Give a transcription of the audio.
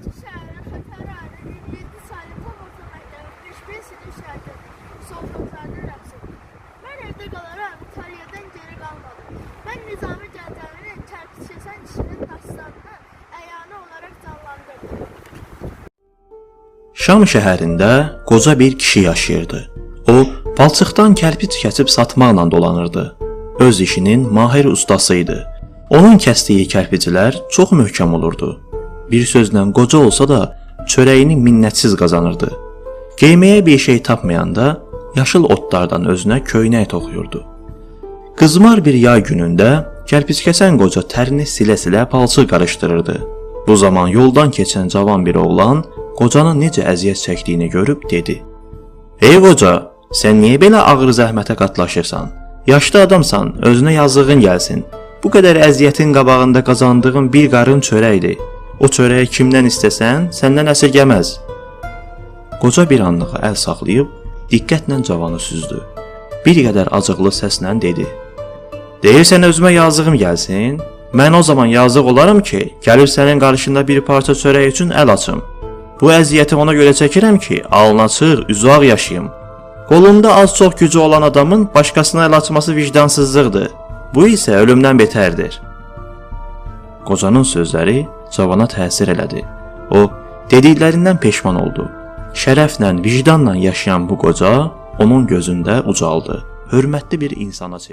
Bakı şəhəri Xətai rayonu 27 saylı tam orta məktəbi 5 sinif şagirdiyəm. Soframızda rəqsim. Mən evdə qalaram, İtaliyadan geri qalmadım. Mən Nizami Gəncəvinin Çərpiz Keçən kişinin dastanını əyani olaraq canlandırdım. Şam şəhərində qoca bir kişi yaşayırdı. O, palçıqdan kərpic kəsib satmaqla dolanırdı. Öz işinin mahir ustası idi. Onun kəsdiyi kərpiclər çox möhkəm olurdu. Bir sözlə qoca olsa da çörəyini minnətsiz qazanırdı. Geyməyə bir şey tapmayanda yaşıl otlardan özünə köynək toxuyurdu. Qızmar bir yay günündə kərpickəsən qoca tərini silə-silə palçıq qarışdırırdı. Bu zaman yoldan keçən cavan bir oğlan qocanın necə əziyyət çəkdiyini görüb dedi: "Ey qoca, sən niyə belə ağır zəhmətə qatlaşırsan? Yaşlı adamsan, özünə yazığın gəlsin. Bu qədər əziyyətin qabağında qazandığın bir qarın çörəkdir. O çörəyi kimdən istəsən, səndən əsirgəməz." Qoca bir anlığa əl saxlayıb diqqətlə cavanı süzdü. Bir qədər acıqlı səslə dedi: Deyirsən özümə yazığım gəlsin? Mən o zaman yazıq olaram ki, gəlib sənin qarşında bir parça çörək üçün əl açım. Bu əziyyəti ona görə çəkirəm ki, alnı açıq, üzü ağ yaşayım. Qolunda az-çox gücü olan adamın başqasına əl açması vicdansızlıqdır. Bu isə ölümdən betərdir. Qocanın sözləri cavana təsir elədi. O dediklərindən peşman oldu. Şərəflə, vicdanla yaşayan bu qoca onun gözündə ucaldı. Hörmətli bir insana çevrildi.